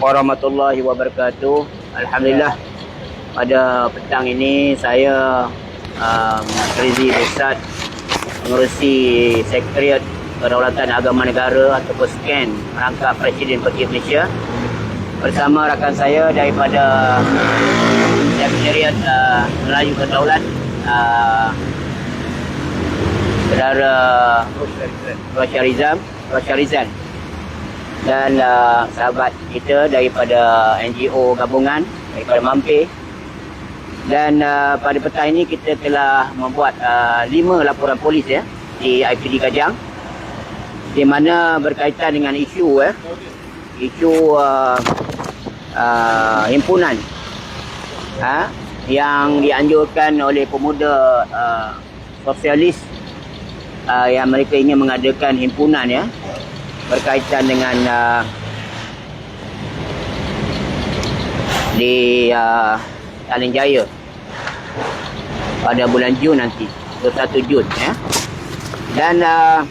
warahmatullahi wabarakatuh. Alhamdulillah pada petang ini saya um, Rizi Besat mengurusi Sekretariat Kedaulatan Agama Negara ataupun SCAN merangkap Presiden Pergi Malaysia. Bersama rakan saya daripada Sekretariat uh, Melayu Kedaulat uh, Saudara Rosya Rizam Rosya Rizal dan uh, sahabat kita daripada NGO gabungan daripada Mampir. Dan uh, pada petang ini kita telah membuat uh, lima laporan polis ya di IPD Kajang. Di mana berkaitan dengan isu eh isu uh, uh, himpunan ha, yang dianjurkan oleh pemuda uh, sosialis uh, yang mereka ingin mengadakan himpunan ya berkaitan dengan uh, di uh, Alin Jaya. Pada bulan Jun nanti 21 Jun ya. Dan uh,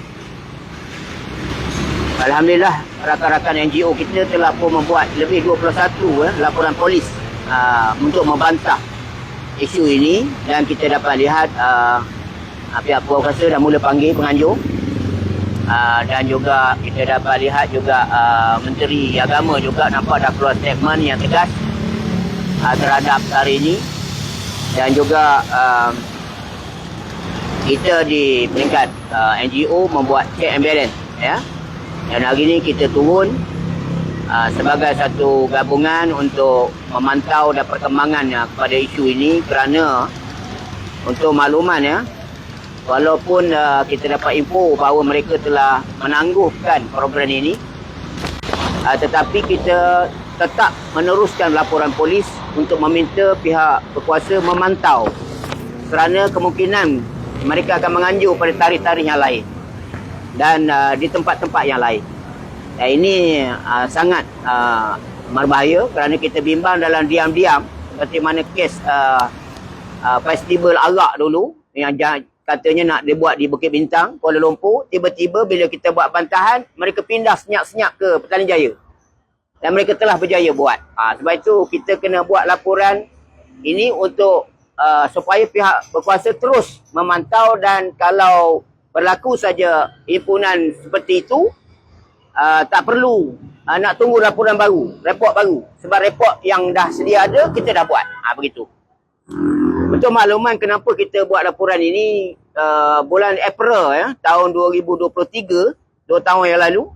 Alhamdulillah rakan-rakan NGO kita telah pun membuat lebih 21 eh, laporan polis uh, untuk membantah isu ini. Dan kita dapat lihat uh, pihak kuasa dah mula panggil penganjur uh, dan juga kita dapat lihat juga uh, Menteri Agama juga nampak dah keluar statement yang tegas uh, terhadap hari ini. Dan juga uh, kita di peringkat uh, NGO membuat check and balance ya. Dan hari ini kita turun uh, sebagai satu gabungan untuk memantau dan perkembangan uh, kepada isu ini kerana untuk makluman ya walaupun uh, kita dapat info bahawa mereka telah menangguhkan program ini uh, tetapi kita tetap meneruskan laporan polis untuk meminta pihak berkuasa memantau kerana kemungkinan mereka akan menganjur pada tarikh-tarikh yang lain dan uh, di tempat-tempat yang lain. Dan ini uh, sangat uh, berbahaya kerana kita bimbang dalam diam-diam seperti mana kes uh, uh, festival arak dulu yang katanya nak dibuat di Bukit Bintang, Kuala Lumpur, tiba-tiba bila kita buat bantahan, mereka pindah senyap-senyap ke Petaling Jaya. Dan mereka telah berjaya buat. Ha, sebab itu kita kena buat laporan ini untuk uh, supaya pihak berkuasa terus memantau dan kalau berlaku saja himpunan seperti itu, uh, tak perlu uh, nak tunggu laporan baru, report baru. Sebab report yang dah sedia ada, kita dah buat. Ha, begitu. Untuk makluman kenapa kita buat laporan ini uh, bulan April ya, tahun 2023, dua tahun yang lalu,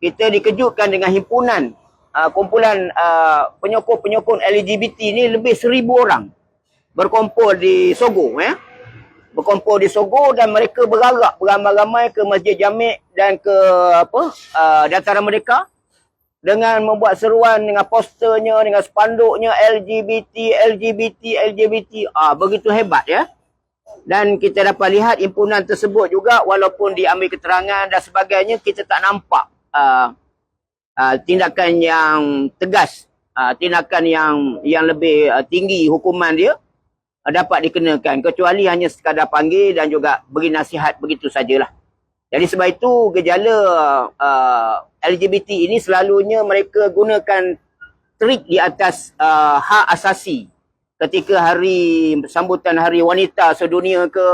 kita dikejutkan dengan himpunan uh, kumpulan uh, penyokong-penyokong LGBT ni lebih seribu orang berkumpul di Sogo ya. Berkumpul di Sogo dan mereka bergerak beramai-ramai ke Masjid Jamik dan ke apa uh, dataran mereka dengan membuat seruan dengan posternya dengan spanduknya LGBT LGBT LGBT ah begitu hebat ya. Dan kita dapat lihat himpunan tersebut juga walaupun diambil keterangan dan sebagainya kita tak nampak uh, uh, tindakan yang tegas, uh, tindakan yang yang lebih uh, tinggi hukuman dia uh, dapat dikenakan kecuali hanya sekadar panggil dan juga beri nasihat begitu sajalah. Jadi sebab itu gejala uh, LGBT ini selalunya mereka gunakan trik di atas uh, hak asasi ketika hari sambutan hari wanita sedunia ke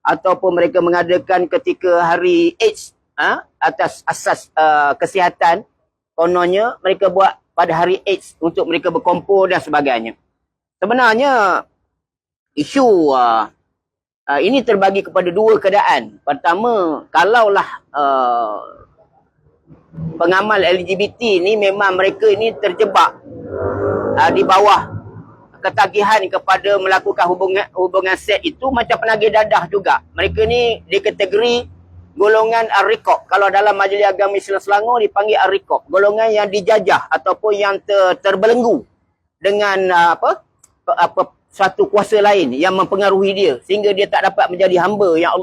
ataupun mereka mengadakan ketika hari AIDS ha, atas asas uh, kesihatan kononnya mereka buat pada hari AIDS untuk mereka berkumpul dan sebagainya. Sebenarnya isu uh, uh, ini terbagi kepada dua keadaan. Pertama, kalaulah uh, pengamal LGBT ni memang mereka ini terjebak uh, di bawah ketagihan kepada melakukan hubungan hubungan seks itu macam penagih dadah juga. Mereka ni dikategori golongan Arikop. Kalau dalam Majlis Agama Islam Selangor dipanggil Arikop. Golongan yang dijajah ataupun yang ter, terbelenggu dengan apa apa satu kuasa lain yang mempengaruhi dia sehingga dia tak dapat menjadi hamba yang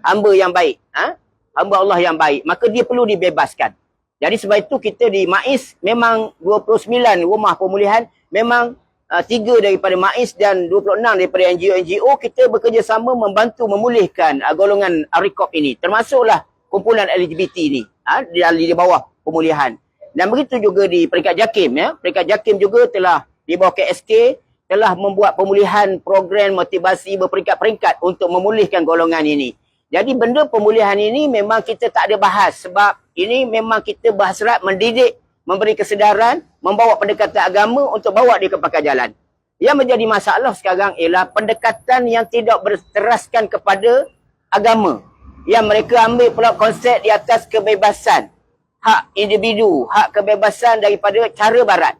hamba yang baik. Ha? Hamba Allah yang baik. Maka dia perlu dibebaskan. Jadi sebab itu kita di MAIS memang 29 rumah pemulihan memang uh, tiga daripada MAIS dan 26 daripada NGO-NGO kita bekerjasama membantu memulihkan uh, golongan ARIKOP ini termasuklah kumpulan LGBT ini ha, di, di bawah pemulihan Dan begitu juga di peringkat JAKIM ya. Peringkat JAKIM juga telah di bawah KSK telah membuat pemulihan program motivasi berperingkat-peringkat untuk memulihkan golongan ini. Jadi benda pemulihan ini memang kita tak ada bahas sebab ini memang kita berhasrat mendidik, memberi kesedaran, membawa pendekatan agama untuk bawa dia ke pakar jalan. Yang menjadi masalah sekarang ialah pendekatan yang tidak berteraskan kepada agama. Yang mereka ambil pula konsep di atas kebebasan. Hak individu, hak kebebasan daripada cara barat.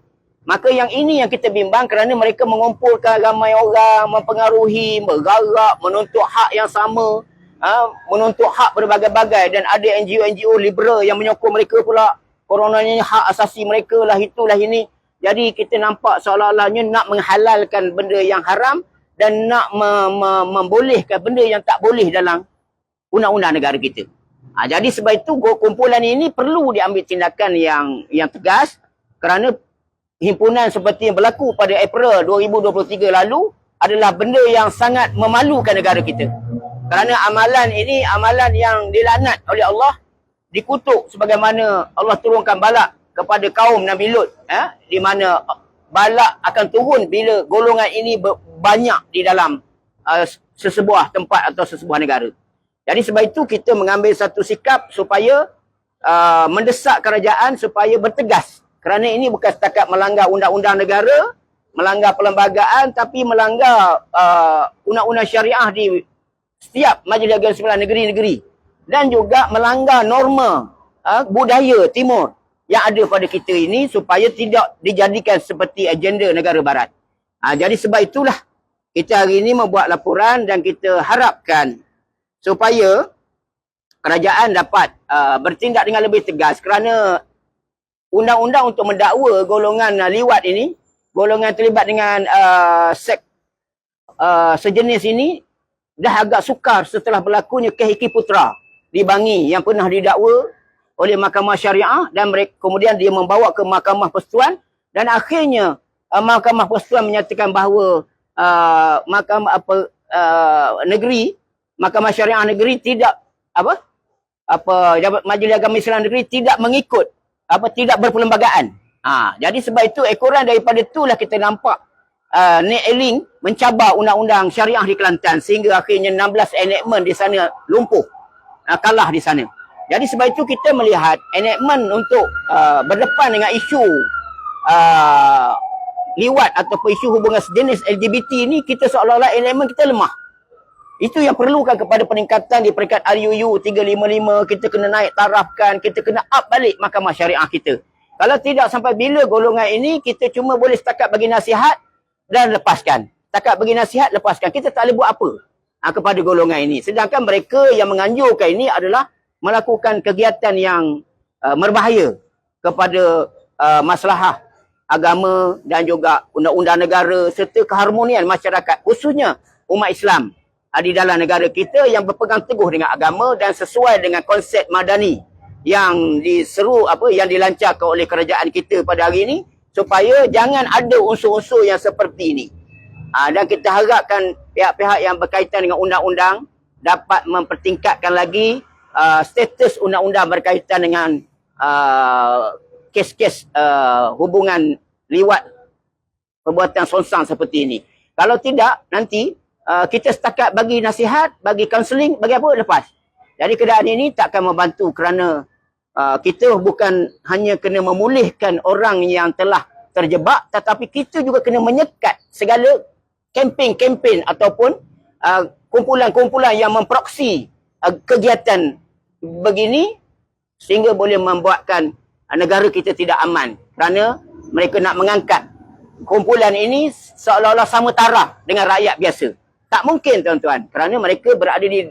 Maka yang ini yang kita bimbang kerana mereka mengumpulkan ramai orang, mempengaruhi, bergarak, menuntut hak yang sama, ha, menuntut hak berbagai-bagai dan ada NGO-NGO liberal yang menyokong mereka pula. Corona ni hak asasi mereka lah, itulah ini. Jadi kita nampak seolah-olahnya nak menghalalkan benda yang haram dan nak me- me- membolehkan benda yang tak boleh dalam undang-undang negara kita. Ha, jadi sebab itu kumpulan ini perlu diambil tindakan yang yang tegas kerana himpunan seperti yang berlaku pada April 2023 lalu adalah benda yang sangat memalukan negara kita. Kerana amalan ini amalan yang dilaknat oleh Allah dikutuk sebagaimana Allah turunkan balak kepada kaum Nabi Lut eh, di mana balak akan turun bila golongan ini banyak di dalam uh, sesebuah tempat atau sesebuah negara. Jadi sebab itu kita mengambil satu sikap supaya uh, mendesak kerajaan supaya bertegas kerana ini bukan setakat melanggar undang-undang negara, melanggar perlembagaan tapi melanggar uh, undang-undang syariah di setiap majlis agama sembilan negeri-negeri dan juga melanggar norma uh, budaya timur yang ada pada kita ini supaya tidak dijadikan seperti agenda negara barat. Uh, jadi sebab itulah kita hari ini membuat laporan dan kita harapkan supaya kerajaan dapat uh, bertindak dengan lebih tegas kerana undang-undang untuk mendakwa golongan uh, liwat ini, golongan terlibat dengan uh, sek uh, sejenis ini dah agak sukar setelah berlakunya Kehiki Putra di Bangi yang pernah didakwa oleh Mahkamah Syariah dan mereka, kemudian dia membawa ke Mahkamah Persekutuan dan akhirnya uh, Mahkamah Persekutuan menyatakan bahawa uh, Mahkamah apa uh, negeri Mahkamah Syariah Negeri tidak apa apa Majlis Agama Islam Negeri tidak mengikut apa tidak berperlembagaan. Ha, jadi sebab itu ekoran daripada itulah kita nampak uh, Nek Eling mencabar undang-undang syariah di Kelantan sehingga akhirnya 16 enactment di sana lumpuh. Uh, kalah di sana. Jadi sebab itu kita melihat enactment untuk uh, berdepan dengan isu uh, liwat atau isu hubungan sejenis LGBT ini kita seolah-olah enactment kita lemah. Itu yang perlukan kepada peningkatan di peringkat RUU 355, kita kena naik tarafkan, kita kena up balik mahkamah syariah kita. Kalau tidak sampai bila golongan ini, kita cuma boleh setakat bagi nasihat dan lepaskan. Setakat bagi nasihat, lepaskan. Kita tak boleh buat apa ha, kepada golongan ini. Sedangkan mereka yang menganjurkan ini adalah melakukan kegiatan yang uh, merbahaya kepada uh, masalah agama dan juga undang-undang negara serta keharmonian masyarakat khususnya umat Islam di dalam negara kita yang berpegang teguh dengan agama dan sesuai dengan konsep madani yang diseru apa yang dilancarkan oleh kerajaan kita pada hari ini supaya jangan ada unsur-unsur yang seperti ini. Ha, dan kita harapkan pihak-pihak yang berkaitan dengan undang-undang dapat mempertingkatkan lagi uh, status undang-undang berkaitan dengan uh, kes-kes uh, hubungan liwat perbuatan sonsang seperti ini. Kalau tidak, nanti uh, kita setakat bagi nasihat, bagi kaunseling, bagi apa, lepas. Jadi keadaan ini takkan membantu kerana uh, kita bukan hanya kena memulihkan orang yang telah terjebak, tetapi kita juga kena menyekat segala kempen-kempen ataupun uh, kumpulan-kumpulan yang memproksi uh, kegiatan begini sehingga boleh membuatkan uh, negara kita tidak aman kerana mereka nak mengangkat kumpulan ini seolah-olah sama taraf dengan rakyat biasa. Tak mungkin tuan-tuan kerana mereka berada di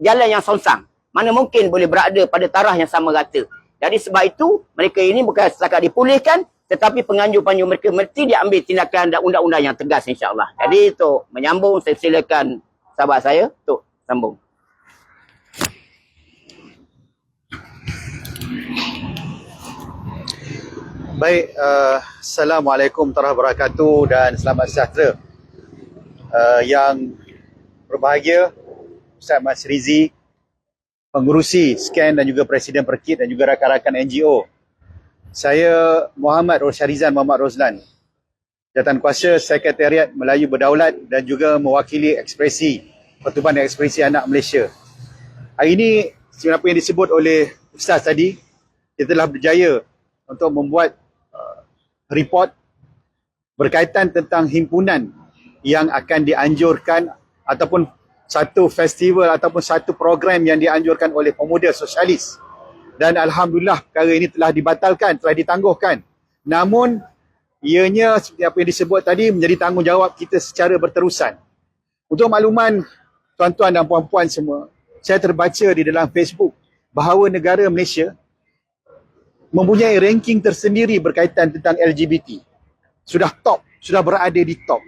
jalan yang sonsang. Mana mungkin boleh berada pada taraf yang sama rata. Jadi sebab itu mereka ini bukan setakat dipulihkan tetapi penganjur-penganjur mereka mesti diambil tindakan dan undang-undang yang tegas insyaAllah. Jadi untuk menyambung saya silakan sahabat saya untuk sambung. Baik, uh, Assalamualaikum warahmatullahi wabarakatuh dan selamat sejahtera. Uh, yang berbahagia, Ustaz Mas Rizi, pengurusi SCAN dan juga Presiden Perkit dan juga rakan-rakan NGO Saya Muhammad Rosyarizan Muhammad Roslan. Jawatan Kuasa Sekretariat Melayu Berdaulat dan juga mewakili ekspresi Pertubuhan Ekspresi Anak Malaysia. Hari ini apa yang disebut oleh Ustaz tadi, kita telah berjaya untuk membuat uh, report berkaitan tentang himpunan yang akan dianjurkan ataupun satu festival ataupun satu program yang dianjurkan oleh pemuda sosialis dan Alhamdulillah perkara ini telah dibatalkan, telah ditangguhkan. Namun, ianya seperti apa yang disebut tadi menjadi tanggungjawab kita secara berterusan. Untuk makluman tuan-tuan dan puan-puan semua, saya terbaca di dalam Facebook bahawa negara Malaysia mempunyai ranking tersendiri berkaitan tentang LGBT. Sudah top, sudah berada di top.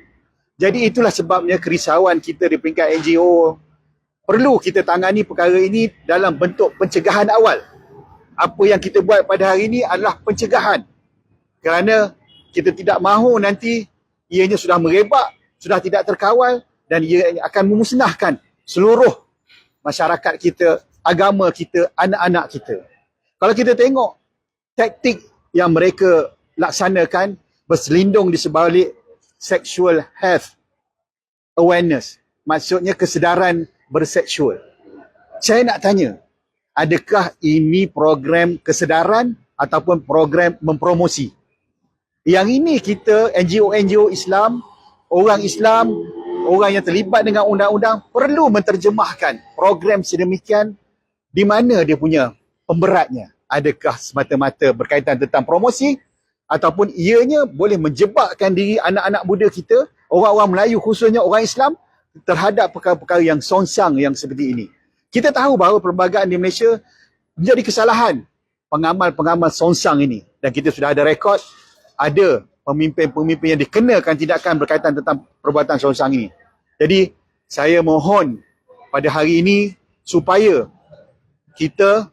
Jadi itulah sebabnya kerisauan kita di peringkat NGO perlu kita tangani perkara ini dalam bentuk pencegahan awal apa yang kita buat pada hari ini adalah pencegahan. Kerana kita tidak mahu nanti ianya sudah merebak, sudah tidak terkawal dan ia akan memusnahkan seluruh masyarakat kita, agama kita, anak-anak kita. Kalau kita tengok taktik yang mereka laksanakan berselindung di sebalik sexual health awareness. Maksudnya kesedaran berseksual. Saya nak tanya, adakah ini program kesedaran ataupun program mempromosi. Yang ini kita NGO-NGO Islam, orang Islam, orang yang terlibat dengan undang-undang perlu menterjemahkan program sedemikian di mana dia punya pemberatnya. Adakah semata-mata berkaitan tentang promosi ataupun ianya boleh menjebakkan diri anak-anak muda kita, orang-orang Melayu khususnya orang Islam terhadap perkara-perkara yang songsang yang seperti ini. Kita tahu bahawa perlembagaan di Malaysia menjadi kesalahan pengamal-pengamal songsang ini. Dan kita sudah ada rekod, ada pemimpin-pemimpin yang dikenakan tindakan berkaitan tentang perbuatan songsang ini. Jadi, saya mohon pada hari ini supaya kita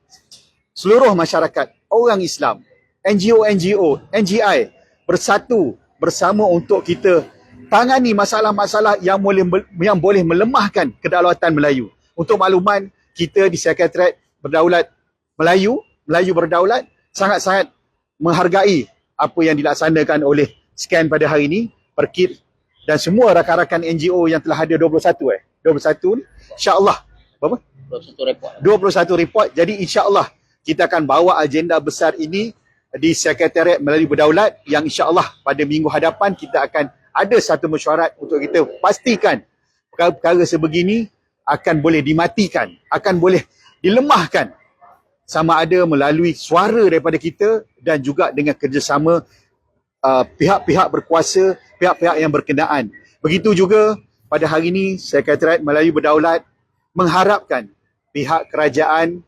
seluruh masyarakat, orang Islam, NGO-NGO, NGI bersatu bersama untuk kita tangani masalah-masalah yang boleh yang boleh melemahkan kedaulatan Melayu. Untuk makluman, kita di Sekretariat Berdaulat Melayu, Melayu Berdaulat, sangat-sangat menghargai apa yang dilaksanakan oleh SCAN pada hari ini, Perkit dan semua rakan-rakan NGO yang telah ada 21 eh. 21 ni, insyaAllah. Berapa? 21 report. 21 report. Jadi insyaAllah kita akan bawa agenda besar ini di Sekretariat Melayu Berdaulat yang insyaAllah pada minggu hadapan kita akan ada satu mesyuarat untuk kita pastikan perkara-perkara sebegini akan boleh dimatikan, akan boleh dilemahkan sama ada melalui suara daripada kita dan juga dengan kerjasama uh, pihak-pihak berkuasa, pihak-pihak yang berkenaan. Begitu juga pada hari ini Sekretariat Melayu Berdaulat mengharapkan pihak kerajaan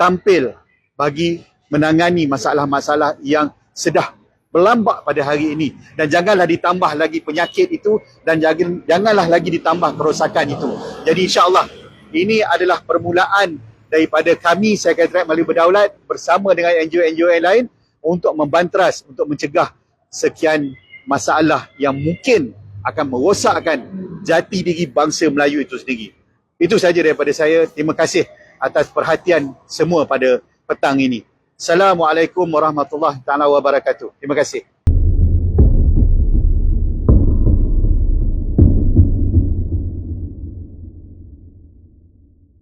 tampil bagi menangani masalah-masalah yang sedah berlambak pada hari ini dan janganlah ditambah lagi penyakit itu dan jangan, janganlah lagi ditambah kerosakan itu. Jadi insya-Allah ini adalah permulaan daripada kami Sekretariat Melayu Berdaulat bersama dengan NGO-NGO yang lain untuk membantras untuk mencegah sekian masalah yang mungkin akan merosakkan jati diri bangsa Melayu itu sendiri. Itu saja daripada saya. Terima kasih atas perhatian semua pada petang ini. Assalamualaikum warahmatullahi taala wabarakatuh. Terima kasih.